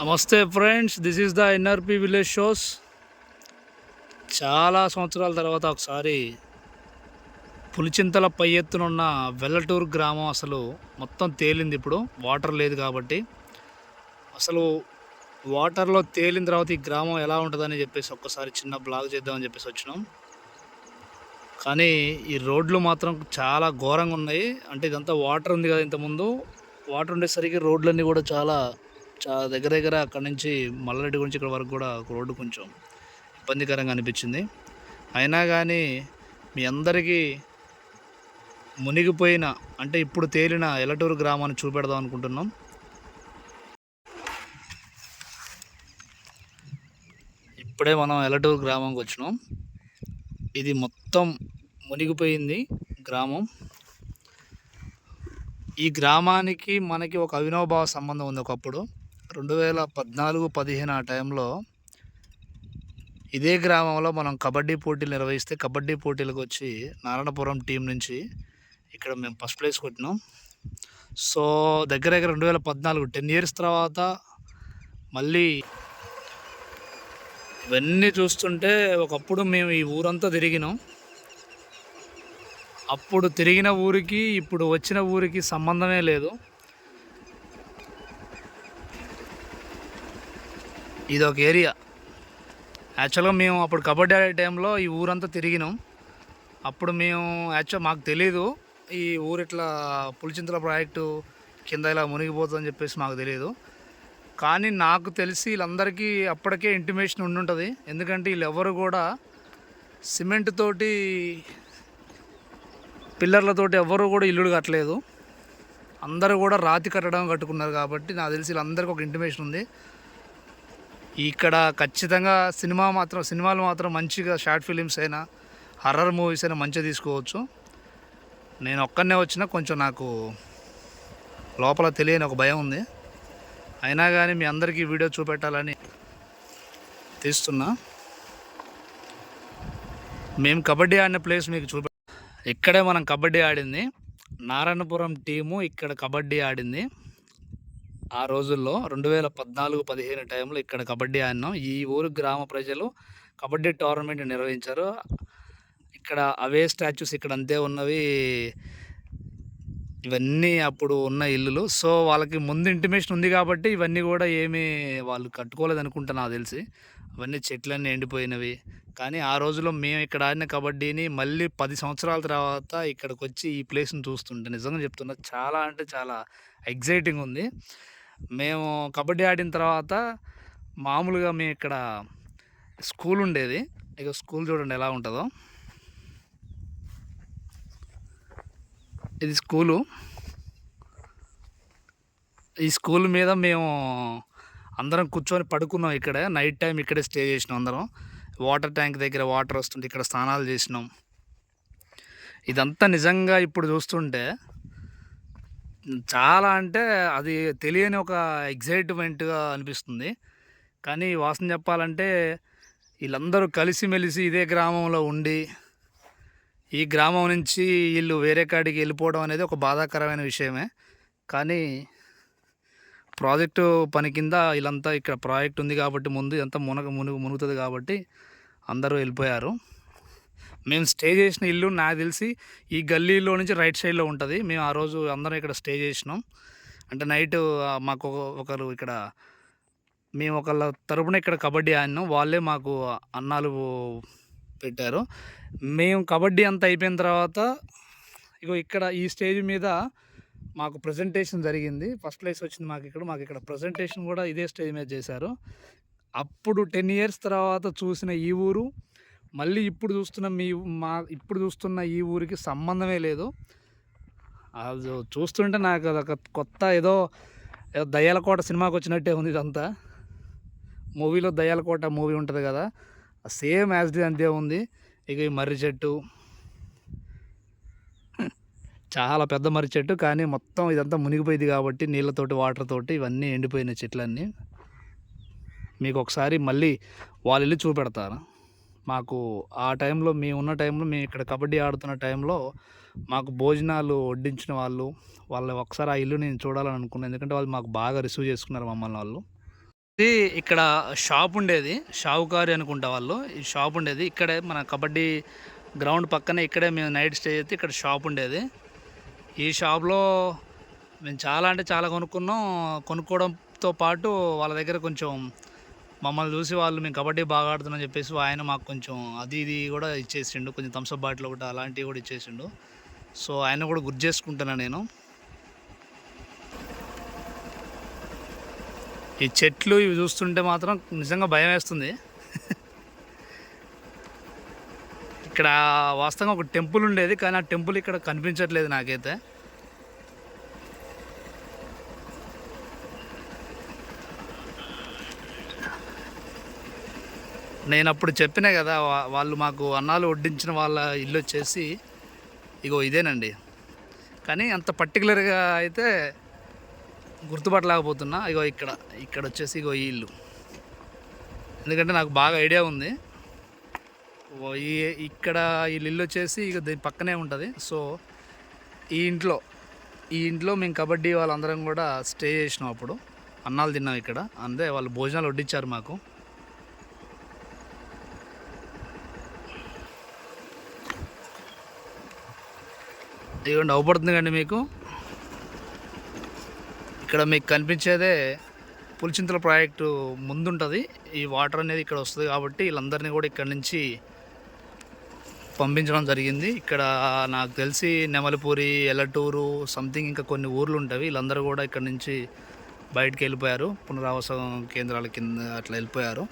నమస్తే friends this is the NRP village shows చాలా సంవత్సరాల తర్వాత ఒకసారి పులిచింతల పై ఎత్తునున్న వెల్లటూరు గ్రామం అసలు మొత్తం తేలింది ఇప్పుడు. వాటర్ లేదు కాబట్టి. అసలు వాటర్లో తేలిన తర్వాత ఈ గ్రామం ఎలా ఉంటుందని చెప్పేసి ఒక్కసారి చిన్న బ్లాగ్ చేద్దామని చెప్పేసి వచ్చినాం. కానీ ఈ రోడ్లు మాత్రం చాలా ఘోరంగా ఉన్నాయి. అంటే ఇదంతా వాటర్ ఉంది కదా ఇంతకుముందు. వాటర్ ఉండేసరికి రోడ్లన్నీ కూడా చాలా దగ్గర దగ్గర అక్కడ నుంచి మల్లారెడ్డి గురించి ఇక్కడ వరకు కూడా ఒక రోడ్డు కొంచెం ఇబ్బందికరంగా అనిపించింది. అయినా కానీ మీ అందరికీ మునిగిపోయిన అంటే ఇప్పుడు తేలిన ఎలటూరు గ్రామాన్ని చూపెడదాం అనుకుంటున్నాం. ఇప్పుడే మనం ఎలటూరు గ్రామంకి వచ్చినాం. ఇది మొత్తం మునిగిపోయింది గ్రామం. ఈ గ్రామానికి మనకి ఒక అవినోభావ సంబంధం ఉంది ఒకప్పుడు. రెండు వేల పద్నాలుగు పదిహేను ఆ టైంలో ఇదే గ్రామంలో మనం కబడ్డీ పోటీలు నిర్వహిస్తే కబడ్డీ పోటీలకు వచ్చి నారాయణపురం టీం నుంచి ఇక్కడ మేము ఫస్ట్ ప్లేస్ కొట్టినాం. సో దగ్గర దగ్గర రెండు వేల పద్నాలుగు టెన్ ఇయర్స్ తర్వాత మళ్ళీ ఇవన్నీ చూస్తుంటే ఒకప్పుడు మేము ఈ ఊరంతా తిరిగినాం. అప్పుడు తిరిగిన ఊరికి ఇప్పుడు వచ్చిన ఊరికి సంబంధమే లేదు. ఇది ఒక ఏరియా. యాక్చువల్గా మేము అప్పుడు కబడ్డీ ఆడే టైంలో ఈ ఊరంతా తిరిగినాం. అప్పుడు మేము యాక్చువల్ మాకు తెలీదు ఈ ఊరు ఇట్లా పులిచింతల ప్రాజెక్టు కింద ఇలా మునిగిపోతుందని చెప్పేసి మాకు తెలియదు కానీ నాకు తెలిసి వీళ్ళందరికీ అప్పటికే ఇంటిమేషన్ ఉండుంటుంది. ఎందుకంటే వీళ్ళెవరు కూడా సిమెంట్ తోటి పిల్లర్లతోటి ఎవరు కూడా ఇల్లుడు కట్టలేదు. అందరూ కూడా రాతి కట్టడం కట్టుకున్నారు కాబట్టి నాకు తెలిసి వీళ్ళందరికీ ఒక ఇంటిమేషన్ ఉంది. ఇక్కడ ఖచ్చితంగా సినిమా మాత్రం సినిమాలు మాత్రం మంచిగా షార్ట్ ఫిలిమ్స్ అయినా హర్రర్ మూవీస్ అయినా మంచిగా తీసుకోవచ్చు. నేను ఒక్కనే వచ్చినా కొంచెం నాకు లోపల తెలియని ఒక భయం ఉంది. అయినా కానీ మీ అందరికీ వీడియో చూపెట్టాలని తీస్తున్నా. మేము కబడ్డీ ఆడిన ప్లేస్ మీకు చూపె ఇక్కడే మనం కబడ్డీ ఆడింది. నారాయణపురం టీము ఇక్కడ కబడ్డీ ఆడింది. ఆ రోజుల్లో రెండు వేల పద్నాలుగు పదిహేను టైంలో ఇక్కడ కబడ్డీ ఆడినాం. ఈ ఊరు గ్రామ ప్రజలు కబడ్డీ టోర్నమెంట్ నిర్వహించారు. ఇక్కడ అవే స్టాచ్యూస్ ఇక్కడ అంతే ఉన్నవి. ఇవన్నీ అప్పుడు ఉన్న ఇల్లులు. సో వాళ్ళకి ముందు ఇంటిమేషన్ ఉంది కాబట్టి ఇవన్నీ కూడా ఏమీ వాళ్ళు కట్టుకోలేదు అనుకుంటా నాకు తెలిసి. అవన్నీ చెట్లన్నీ ఎండిపోయినవి. కానీ ఆ రోజులో మేము ఇక్కడ ఆడిన కబడ్డీని మళ్ళీ పది సంవత్సరాల తర్వాత ఇక్కడికి వచ్చి ఈ ప్లేస్ని చూస్తుంటే నిజంగా చెప్తున్నా చాలా అంటే చాలా ఎగ్జైటింగ్ ఉంది. మేము కబడ్డీ ఆడిన తర్వాత మామూలుగా మేము ఇక్కడ స్కూల్ ఉండేది. ఇక స్కూల్ చూడండి ఎలా ఉంటుందో. ఇది స్కూలు. ఈ స్కూల్ మీద మేము అందరం కూర్చొని పడుకున్నాం ఇక్కడే. నైట్ టైం ఇక్కడే స్టే చేసినాం అందరం. వాటర్ ట్యాంక్ దగ్గర వాటర్ వస్తుంటే ఇక్కడ స్నానాలు చేసినాం. ఇదంతా నిజంగా ఇప్పుడు చూస్తుంటే చాలా అంటే అది తెలియని ఒక ఎగ్జైట్మెంట్గా అనిపిస్తుంది. కానీ వాసన చెప్పాలంటే వీళ్ళందరూ కలిసిమెలిసి ఇదే గ్రామంలో ఉండి ఈ గ్రామం నుంచి వీళ్ళు వేరే కాడికి వెళ్ళిపోవడం అనేది ఒక బాధాకరమైన విషయమే. కానీ ప్రాజెక్టు పని కింద వీళ్ళంతా ఇక్కడ ప్రాజెక్ట్ ఉంది కాబట్టి ముందు ఇదంతా మునగ మునుగు మునుగుతుంది కాబట్టి అందరూ వెళ్ళిపోయారు. మేము స్టే చేసిన ఇల్లు నాకు తెలిసి ఈ గల్లీలో నుంచి రైట్ సైడ్లో ఉంటుంది. మేము ఆ రోజు అందరం ఇక్కడ స్టే చేసినాం. అంటే నైట్ మాకు ఒకరు ఇక్కడ మేము ఒకళ్ళ తరపున ఇక్కడ కబడ్డీ ఆడినాం. వాళ్ళే మాకు అన్నాలు పెట్టారు. మేము కబడ్డీ అంతా అయిపోయిన తర్వాత ఇగో ఇక్కడ ఈ స్టేజ్ మీద మాకు ప్రజెంటేషన్ జరిగింది. ఫస్ట్ ప్లేస్ వచ్చింది మాకు ఇక్కడ. మాకు ఇక్కడ ప్రజెంటేషన్ కూడా ఇదే స్టేజ్ మీద చేశారు. అప్పుడు టెన్ ఇయర్స్ తర్వాత చూసిన ఈ ఊరు మళ్ళీ ఇప్పుడు చూస్తున్న మీ మా ఇప్పుడు చూస్తున్న ఈ ఊరికి సంబంధమే లేదు. అది చూస్తుంటే నాకు అదొక కొత్త ఏదో ఏదో సినిమాకి వచ్చినట్టే ఉంది ఇదంతా. మూవీలో దయ్యాలకోట మూవీ ఉంటుంది కదా సేమ్ యాజ్ డి అంతే ఉంది. ఇక ఈ మర్రి చెట్టు. చాలా పెద్ద మర్రి చెట్టు కానీ మొత్తం ఇదంతా మునిగిపోయింది కాబట్టి నీళ్ళతోటి వాటర్ తోటి ఇవన్నీ ఎండిపోయిన చెట్లన్నీ. మీకు ఒకసారి మళ్ళీ వాళ్ళు వెళ్ళి చూపెడతారు మాకు ఆ టైంలో మేము ఉన్న టైంలో మేము ఇక్కడ కబడ్డీ ఆడుతున్న టైంలో మాకు భోజనాలు వడ్డించిన వాళ్ళు వాళ్ళు ఒకసారి ఆ ఇల్లు నేను చూడాలని అనుకున్నాను ఎందుకంటే వాళ్ళు మాకు బాగా రిసీవ్ చేసుకున్నారు మమ్మల్ని వాళ్ళు. ఇది ఇక్కడ షాప్ ఉండేది షావుకారి అనుకుంటా వాళ్ళు. ఈ షాప్ ఉండేది. ఇక్కడే మన కబడ్డీ గ్రౌండ్ పక్కనే ఇక్కడే మేము నైట్ స్టే అయితే ఇక్కడ షాప్ ఉండేది. ఈ షాప్లో మేము చాలా అంటే చాలా కొనుక్కున్నాం. కొనుక్కోవడంతో పాటు వాళ్ళ దగ్గర కొంచెం మమ్మల్ని చూసి వాళ్ళు మేము కబడ్డీ బాగా ఆడుతున్నాం చెప్పేసి ఆయన మాకు కొంచెం అది ఇది కూడా ఇచ్చేసిండు. కొంచెం థమ్స్అప్ బాటిల్ ఒకటి అలాంటివి కూడా ఇచ్చేసిండు. సో ఆయన కూడా గుర్తు చేసుకుంటున్నా నేను. ఈ చెట్లు ఇవి చూస్తుంటే మాత్రం నిజంగా భయం వేస్తుంది. ఇక్కడ వాస్తవంగా ఒక టెంపుల్ ఉండేది కానీ ఆ టెంపుల్ ఇక్కడ కనిపించట్లేదు నాకైతే. నేను అప్పుడు చెప్పినా కదా వాళ్ళు మాకు అన్నాలు వడ్డించిన వాళ్ళ ఇల్లు వచ్చేసి ఇగో ఇదేనండి. కానీ అంత పర్టికులర్గా అయితే గుర్తుపట్టలేకపోతున్నా. ఇగో ఇక్కడ ఇక్కడ వచ్చేసి ఇగో ఈ ఇల్లు. ఎందుకంటే నాకు బాగా ఐడియా ఉంది. ఈ ఇక్కడ ఈ ఇల్లు వచ్చేసి ఇక దీని పక్కనే ఉంటుంది. సో ఈ ఇంట్లో ఈ ఇంట్లో మేము కబడ్డీ వాళ్ళందరం కూడా స్టే చేసినాం అప్పుడు. అన్నాలు తిన్నాం ఇక్కడ. అందే వాళ్ళు భోజనాలు వడ్డించారు మాకు. ఇదిగోండి అవపడుతుంది కండి మీకు. ఇక్కడ మీకు కనిపించేదే పులిచింతల ప్రాజెక్టు ముందుంటుంది. ఈ వాటర్ అనేది ఇక్కడ వస్తుంది కాబట్టి వీళ్ళందరినీ కూడా ఇక్కడ నుంచి పంపించడం జరిగింది. ఇక్కడ నాకు తెలిసి నెమలిపూరి ఎల్లటూరు సంథింగ్ ఇంకా కొన్ని ఊర్లు ఉంటాయి. వీళ్ళందరూ కూడా ఇక్కడ నుంచి బయటికి వెళ్ళిపోయారు. పునరావాసం కేంద్రాల కింద అట్లా వెళ్ళిపోయారు.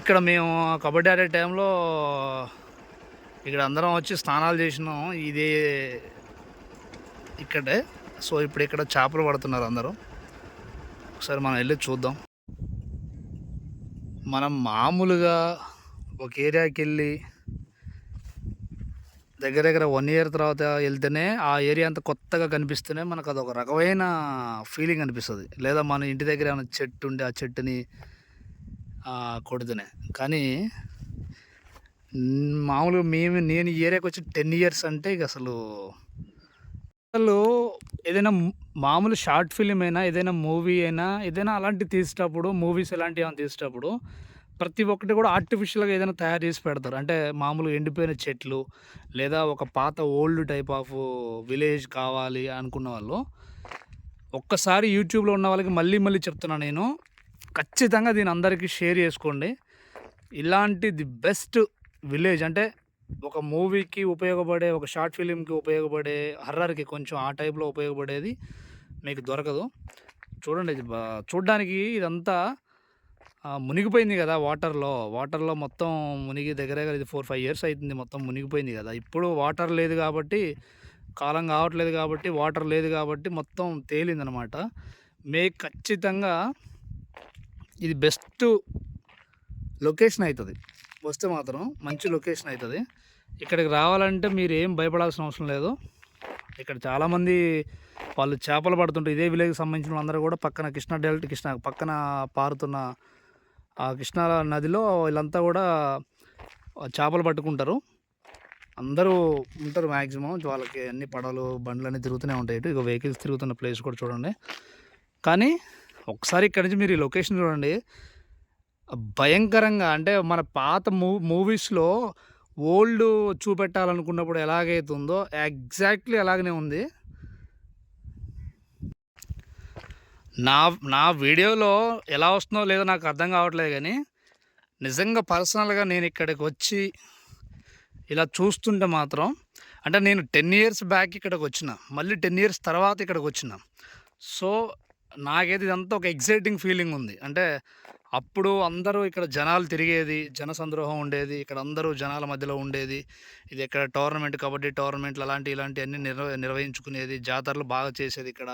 ఇక్కడ మేము కబడ్డీ ఆడే టైంలో ఇక్కడ అందరం వచ్చి స్నానాలు చేసినాం. ఇదే ఇక్కడే. సో ఇప్పుడు ఇక్కడ చేపలు పడుతున్నారు అందరూ. ఒకసారి మనం వెళ్ళి చూద్దాం. మనం మామూలుగా ఒక ఏరియాకి వెళ్ళి దగ్గర దగ్గర వన్ ఇయర్ తర్వాత వెళ్తేనే ఆ ఏరియా అంతా కొత్తగా కనిపిస్తేనే మనకు అదొక రకమైన ఫీలింగ్ అనిపిస్తుంది. లేదా మన ఇంటి దగ్గర ఏమైనా చెట్టు ఉండి ఆ చెట్టుని ఆ, కొడుతూనే. కానీ మామూలుగా మేము నేను ఈ ఏరియాకి వచ్చి టెన్ ఇయర్స్ అంటే ఇక అసలు అసలు ఏదైనా మామూలు షార్ట్ ఫిలిం అయినా ఏదైనా మూవీ అయినా ఏదైనా అలాంటివి తీసేటప్పుడు మూవీస్ ఇలాంటివి ఏమైనా తీసేటప్పుడు ప్రతి ఒక్కటి కూడా ఆర్టిఫిషియల్గా ఏదైనా తయారు చేసి పెడతారు. అంటే మామూలుగా ఎండిపోయిన చెట్లు లేదా ఒక పాత ఓల్డ్ టైప్ ఆఫ్ విలేజ్ కావాలి అనుకున్న వాళ్ళు ఒక్కసారి యూట్యూబ్లో ఉన్న వాళ్ళకి మళ్ళీ మళ్ళీ చెప్తున్నా నేను. ఖచ్చితంగా దీని అందరికీ షేర్ చేసుకోండి. ఇలాంటి ది బెస్ట్ విలేజ్ అంటే ఒక మూవీకి ఉపయోగపడే ఒక షార్ట్ ఫిలింకి ఉపయోగపడే హర్రర్కి కొంచెం ఆ టైప్లో ఉపయోగపడేది మీకు దొరకదు. చూడండి ఇది ఇదంతా మునిగిపోయింది కదా వాటర్లో. వాటర్లో మొత్తం మునిగి దగ్గర దగ్గర ఇది ఫోర్ ఫైవ్ ఇయర్స్ అవుతుంది మొత్తం మునిగిపోయింది కదా. ఇప్పుడు వాటర్ లేదు కాబట్టి కాలం కావట్లేదు కాబట్టి వాటర్ లేదు కాబట్టి మొత్తం తేలిందనమాట. మే ఖచ్చితంగా ఇది బెస్ట్ లొకేషన్ అవుతుంది వస్తే మాత్రం మంచి లొకేషన్ అవుతుంది ఇక్కడికి రావాలంటే మీరు ఏం భయపడాల్సిన అవసరం లేదు. ఇక్కడ చాలామంది వాళ్ళు చేపలు పడుతుంటారు ఇదే విలేజ్కి సంబంధించిన వాళ్ళందరూ కూడా పక్కన కృష్ణా డెల్ట్ కృష్ణ పక్కన పారుతున్న ఆ కృష్ణా నదిలో వీళ్ళంతా కూడా చేపలు పట్టుకుంటారు. అందరూ ఉంటారు మ్యాక్సిమం వాళ్ళకి అన్ని పడవలు బండ్లు అన్నీ తిరుగుతూనే ఉంటాయి. ఇక వెహికల్స్ తిరుగుతున్న ప్లేస్ కూడా చూడండి. కానీ ఒకసారి ఇక్కడ నుంచి మీరు ఈ లొకేషన్ చూడండి. భయంకరంగా అంటే మన పాత మూ మూవీస్లో ఓల్డ్ చూపెట్టాలనుకున్నప్పుడు ఎలాగైతుందో ఎగ్జాక్ట్లీ అలాగనే ఉంది. నా నా వీడియోలో ఎలా వస్తుందో లేదో నాకు అర్థం కావట్లేదు కానీ నిజంగా పర్సనల్గా నేను ఇక్కడికి వచ్చి ఇలా చూస్తుంటే మాత్రం అంటే నేను టెన్ ఇయర్స్ బ్యాక్ ఇక్కడికి వచ్చిన మళ్ళీ టెన్ ఇయర్స్ తర్వాత ఇక్కడికి వచ్చిన. సో నాకైతే ఇదంతా ఒక ఎగ్జైటింగ్ ఫీలింగ్ ఉంది. అంటే అప్పుడు అందరూ ఇక్కడ జనాలు తిరిగేది జన సంద్రోహం ఉండేది ఇక్కడ అందరూ జనాల మధ్యలో ఉండేది. ఇది ఇక్కడ టోర్నమెంట్ కబడ్డీ టోర్నమెంట్లు అలాంటి ఇలాంటి అన్ని నిర్వ నిర్వహించుకునేది జాతరలు బాగా చేసేది ఇక్కడ.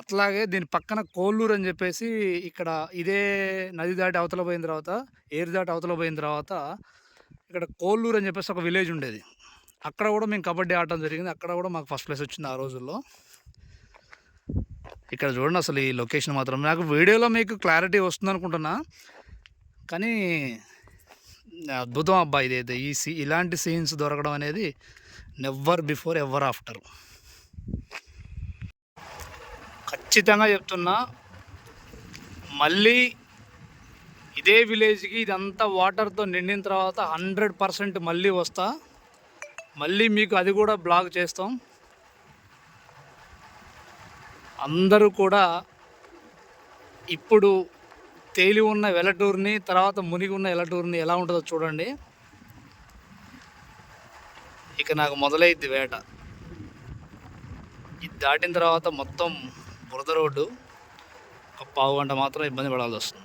అట్లాగే దీని పక్కన కోల్లూరు అని చెప్పేసి ఇక్కడ ఇదే నది దాటి అవతల పోయిన తర్వాత ఏరు దాటి అవతల పోయిన తర్వాత ఇక్కడ కోల్లూరు అని చెప్పేసి ఒక విలేజ్ ఉండేది. అక్కడ కూడా మేము కబడ్డీ ఆడటం జరిగింది. అక్కడ కూడా మాకు ఫస్ట్ ప్లేస్ వచ్చింది ఆ రోజుల్లో. ఇక్కడ చూడండి అసలు ఈ లొకేషన్ మాత్రం. నాకు వీడియోలో మీకు క్లారిటీ వస్తుంది అనుకుంటున్నా కానీ అద్భుతం అబ్బా ఇదైతే. ఈ సీ ఇలాంటి సీన్స్ దొరకడం అనేది నెవర్ బిఫోర్ ఎవర్ ఆఫ్టర్ ఖచ్చితంగా చెప్తున్నా మళ్ళీ ఇదే విలేజ్కి ఇదంతా వాటర్తో నిండిన తర్వాత హండ్రెడ్ పర్సెంట్ మళ్ళీ వస్తా. మళ్ళీ మీకు అది కూడా బ్లాగ్ చేస్తాం. అందరూ కూడా ఇప్పుడు తేలి ఉన్న వెలటూరుని తర్వాత మునిగి ఉన్న వెలటూరుని ఎలా ఉంటుందో చూడండి. ఇక నాకు మొదలైద్ది వేట. ఇది దాటిన తర్వాత మొత్తం బురద రోడ్డు. ఒక పావు గంట మాత్రం ఇబ్బంది పడాల్సి వస్తుంది.